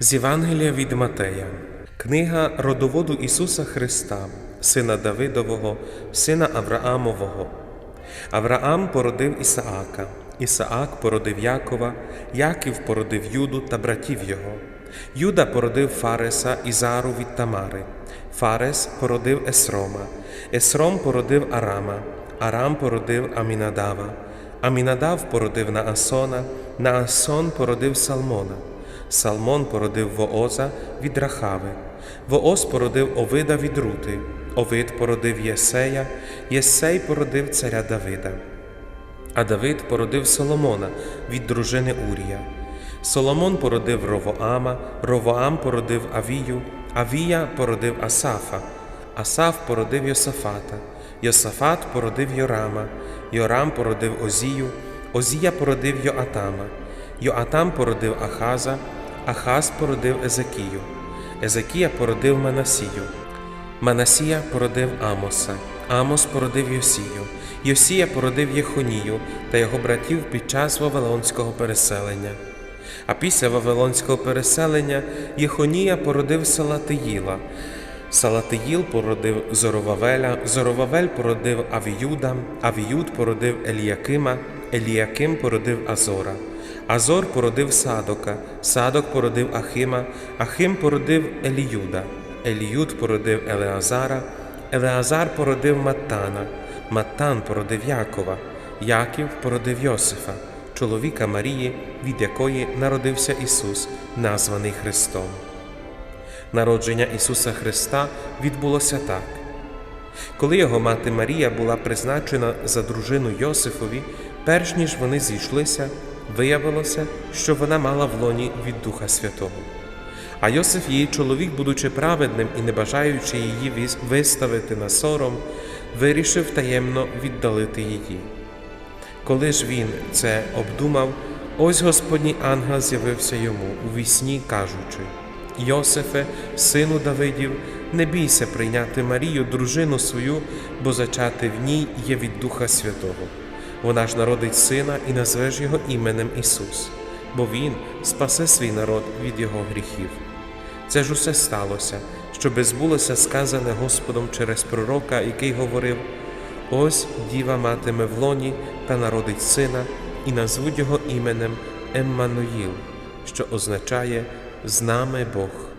З Євангелія від Матея, книга родоводу Ісуса Христа, сина Давидового, сина Авраамового. Авраам породив Ісаака, Ісаак породив Якова, Яків породив Юду та братів його. Юда породив Фареса і Зару від Тамари. Фарес породив Есрома, Есром породив Арама, Арам породив Амінадава, Амінадав породив Наасона, Наасон породив Салмона. Салмон породив Вооза від Рахави, Вооз породив Овида від Рути, Овид породив Єсея, Єсей породив царя Давида. А Давид породив Соломона від дружини Урія. Соломон породив Ровоама, Ровоам породив Авію, Авія породив Асафа, Асаф породив Йосафата, Йосафат породив Йорама, Йорам породив Озію, Озія породив Йоатама, Йоатам породив Ахаза, Ахаз породив Езекію, Езекія породив Манасію, Манасія породив Амоса, Амос породив Йосію, Йосія породив Єхонію та його братів під час Вавилонського переселення. А після Вавилонського переселення Єхонія породив Салатиїла, Салатиїл породив Зоровавеля, Зоровавель породив Авіюда, Авіюд породив Еліякима, Еліяким породив Азора. Азор породив Садока, Садок породив Ахима, Ахим породив Еліюда, Еліюд породив Елеазара, Елеазар породив Маттана, Маттан породив Якова, Яків породив Йосифа, чоловіка Марії, від якої народився Ісус, названий Христом. Народження Ісуса Христа відбулося так. Коли його мати Марія була призначена за дружину Йосифові, перш ніж вони зійшлися, виявилося, що вона мала в лоні від Духа Святого. А Йосиф, її чоловік, будучи праведним і не бажаючи її виставити на сором, вирішив таємно віддалити її. Коли ж він це обдумав, ось Господній ангел з'явився йому у вісні, кажучи: Йосифе, сину Давидів, не бійся прийняти Марію, дружину свою, бо зачати в ній є від Духа Святого. Вона ж народить сина і назвеш його іменем Ісус, бо Він спасе свій народ від його гріхів. Це ж усе сталося, щоби збулося сказане Господом через пророка, який говорив: Ось діва матиме в лоні та народить сина, і назвуть його іменем Еммануїл, що означає з нами Бог.